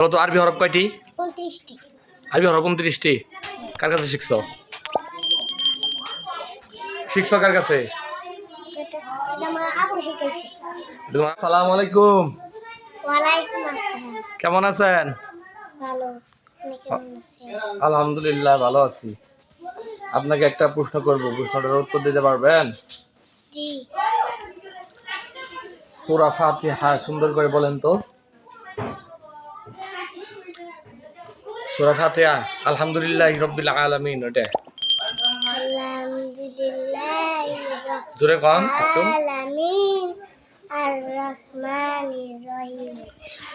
বলো তো আরবি হরফ কয়টি? আরবি হরফ উনত্রিশটি। কার কাছে শিখছো? শিখছো কার কাছে? আলাইকুম। কেমন আছেন? আলহামদুলিল্লাহ ভালো আছি। আপনাকে একটা প্রশ্ন করব প্রশ্নটার উত্তর দিতে পারবেন? সুরা ফাতিহা সুন্দর করে বলেন তো। সুরা ফাতিহা আলহামদুলিল্লাহ রব্বিল আলামিন ওটা আলহামদুলিল্লাহ জোরে কন একটু। আলামিন আর রহমানির রহিম।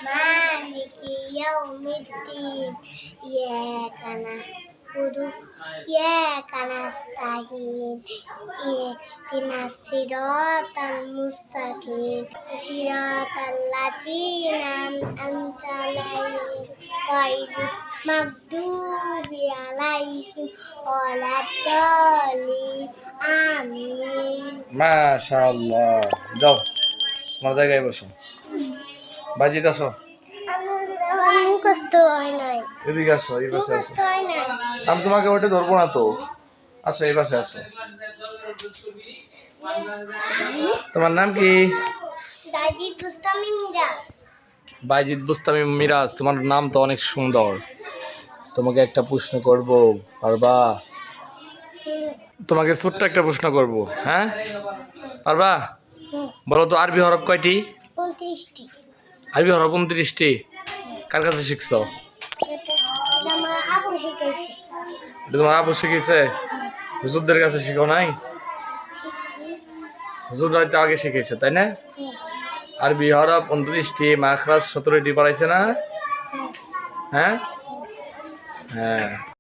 মালিকি ইয়াউমিদ্দিন ইয়াকা না'বুদু ইয়াকা নাস্তাইন ইহদিনাস সিরাতাল মুস্তাকিম সিরাতাল লাযিনা আন'আমতা আলাইহিম গায়রিল মাগদুবি আলাইহিম ওয়ালাদ-দাল্লিন আমিন মাশাআল্লাহ। যাও তোমার জায়গায় বসো। বাজিত আসো এদিকে আসো এই পাশে আসো। আমি তোমাকে ওটা ধরবো না তো। আসো এই পাশে আসো। তোমার নাম কি? দুস্তামি বুস্তামি মিরাজ তোমার নাম তো অনেক সুন্দর। তোমাকে একটা প্রশ্ন করব পারবা? তোমাকে ছোট্ট একটা প্রশ্ন করব হ্যাঁ? পারবা? বলো তো আরবি হরফ কয়টি? আরবি হরফ উনত্রিশটি। কার কাছে শিখছো? তোমার আপু শিখেছে হুজুরদের কাছে শিখো নাই? হুজুর হয়তো আগে শিখেছে তাই না? আরবি হরফ উনত্রিশটি মাখরাজ সতেরোটি পড়াইছে না? হ্যাঁ? হ্যাঁ